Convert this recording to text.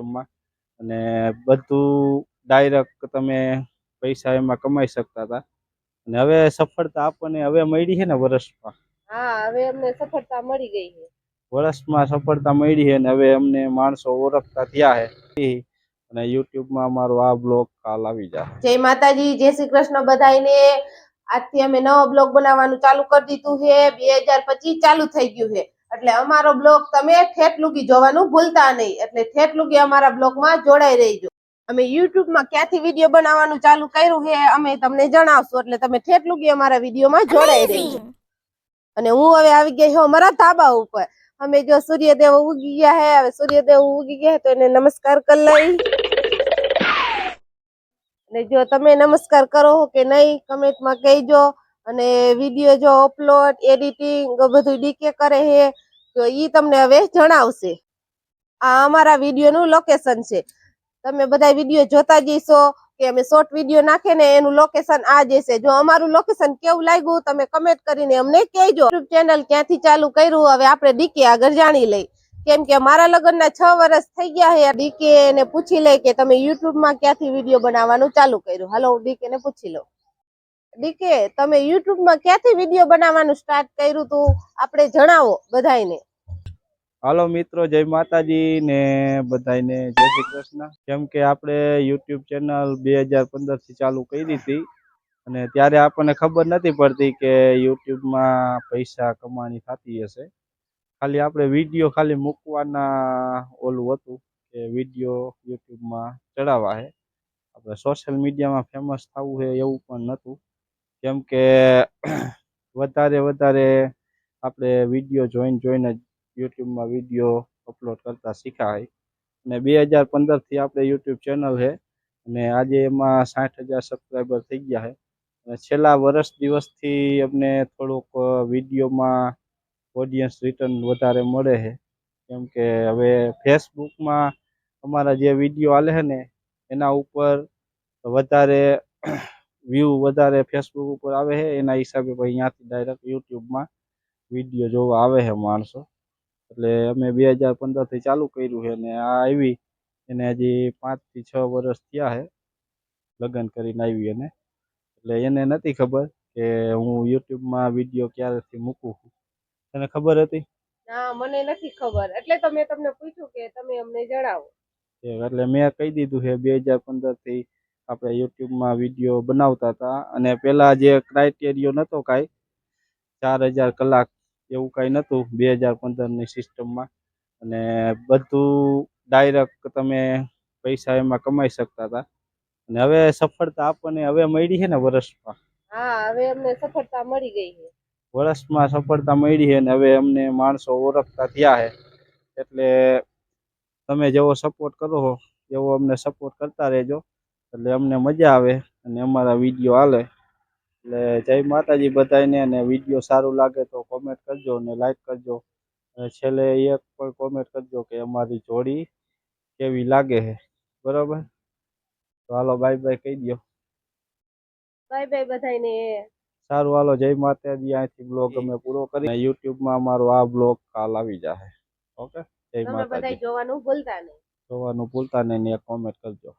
સિસ્ટમમાં અને બધું ડાયરેક્ટ તમે પૈસા એમાં કમાઈ શકતા હતા. અને હવે સફળતા આપણને હવે મળી છે ને વર્ષમાં? હા હવે અમને સફળતા મળી ગઈ છે. વર્ષમાં સફળતા મળી છે અને હવે અમને માણસો ઓળખતા થયા છે. અને યુટ્યુબમાં અમારો આ બ્લોગ કાલ આવી જાય જય માતાજી જય શ્રી કૃષ્ણ બધાયને. આજથી અમે નવો બ્લોગ બનાવવાનું ચાલુ કરી દીધું છે. બે હજાર પચીસ ચાલુ થઈ ગયું છે. એટલે અમારો બ્લોગ તમે ઠેઠ જોવાનું ભૂલતા નહીં. એટલે ઠેઠ લુગી અમારા બ્લોગમાં જોડાઈ રહીજો. અમે યુટ્યુબમાં ક્યાંથી વીડિયો બનાવવાનું ચાલુ કર્યું છે અમે તમને જણાવશું. એટલે તમે ઠેઠ લુગી અમારા વિડીયોમાં જોડાઈ રહીજો. અને હું હવે આવી ગઈ છું અમારા ધાબા ઉપર. અમે જો સૂર્યદેવ ઉગી ગયા હે હવે સૂર્યદેવ ઉગી ગયા તો એને નમસ્કાર કરી લઈ. અને જો તમે નમસ્કાર કરો કે નહીં કમેન્ટમાં કહેજો. અને વીડિયો જો અપલોડ એડિટિંગ બધું ડીકે કરે છે તો એ તમને હવે જણાવશે. આ અમારા વિડીયોનું લોકેશન છે. તમે બધા વીડિયો જોતા જઈશો કે અમે શોર્ટ વીડિયો નાખે ને એનું લોકેશન આ જશે જો અમારું લોકેશન કેવું લાગ્યું, તમે કમેન્ટ કરીને અમને કહેજો. યુટ્યુબ ચેનલ ક્યાંથી ચાલુ કર્યું, હવે આપણે ડીકે આગળ જાણી લઈ. કેમ કે મારા લગ્નના છ વર્ષ થઈ ગયા છે ડીકે ને પૂછી લઈ કે તમે યુટ્યુબમાં ક્યાંથી વીડિયો બનાવવાનું ચાલુ કર્યું? હાલો હું ડીકે ને પૂછી લઉં ડીકે, તમે યુટ્યુબમાં ક્યાંથી વીડિયો બનાવવાનું સ્ટાર્ટ કર્યું તું? આપણે જણાવો બધાને હાલો મિત્રો, જય માતાજી ને બધાને જય શ્રી કૃષ્ણ. કેમ કે આપણે યુટ્યુબ ચેનલ બે હજાર પંદરથી ચાલુ કરી હતી અને ત્યારે આપણને ખબર નથી પડતી કે યુટ્યુબમાં પૈસા કમાણી થતી હશે. ખાલી આપણે વીડિયો ખાલી મૂકવાના ઓલું હતું કે વીડિયો યુટ્યુબમાં ચડાવવા છે આપણે સોશિયલ મીડિયામાં ફેમસ થવું છે એવું પણ નહોતું કેમ કે વધારે વધારે આપણે વીડિયો જોઈન જોઈને જ યુટ્યુબમાં વીડિયો અપલોડ કરતા શીખાય. અને બે હજાર પંદરથી આપણે યુટ્યુબ ચેનલ છે અને આજે એમાં સાઠ હજાર સબસ્ક્રાઈબર થઈ ગયા છે. અને છેલ્લા વર્ષ દિવસથી અમને થોડુંક વિડીયોમાં ઓડિયન્સ રિટર્ન વધારે મળે છે. કેમ કે હવે ફેસબુકમાં અમારા જે વીડિયો હાલે છે ને, એના ઉપર વધારે વ્યૂ વધારે ફેસબુક ઉપર આવે છે એના હિસાબે પછી અહીંયાથી ડાયરેક્ટ યુટ્યુબમાં વીડિયો જોવા આવે છે માણસો. એટલે અમે બે હજાર પંદરથી ચાલુ કર્યું છે અને આ આવી એને હજી પાંચથી છ વર્ષ થયા છે લગ્ન કરીને આવી એને એટલે એને નથી ખબર કે હું યુટ્યુબમાં વીડિયો ક્યારેથી મૂકું છું. તને ખબર હતી? ના મને નથી ખબર. એટલે તો મેં તમને પૂછ્યું કે તમે અમને જણાવો. એટલે મેં કહી દીધું છે બે હજાર પંદરથી આપણે યુટ્યુબમાં વીડિયો બનાવતા હતા. અને પહેલાં જે ક્રાઇટેરિયો નહોતો કાંઈ ચાર હજાર કલાક એવું કાંઈ નહોતું બે હજાર પંદરની સિસ્ટમમાં અને બધું ડાયરેક્ટ તમે પૈસા એમાં કમાઈ શકતા હતા. અને હવે સફળતા આપણને હવે મળી છે ને વર્ષમાં? હા હવે અમને સફળતા મળી ગઈ છે. વર્ષમાં સફળતા મળી છે ને હવે અમને માણસો ઓળખતા થયા છે. એટલે તમે જેવો સપોર્ટ કરો એવો અમને સપોર્ટ કરતા રહેજો. એટલે અમને મજા આવે અને અમારા વીડિયો હાલે. એટલે જય માતાજી બધાને અને વીડિયો સારું લાગે તો કોમેન્ટ કરજો અને લાઈક કરજો. અને છેલ્લે એક પણ કોમેન્ટ કરજો કે અમારી જોડી કેવી લાગે છે. બરાબર? તો હાલો બાય બાય કહી દો બાય બાય બધાને સારું હાલો જય માતાજી. અહીંથી બ્લોગ અમે પૂરો કરી યુટ્યુબમાં અમારો આ બ્લોગ કાલ આવી જશે ઓકે? જય માતાજી. જોવાનું ભૂલતા નહીં. જોવાનું ભૂલતા નહીં ને કોમેન્ટ કરજો.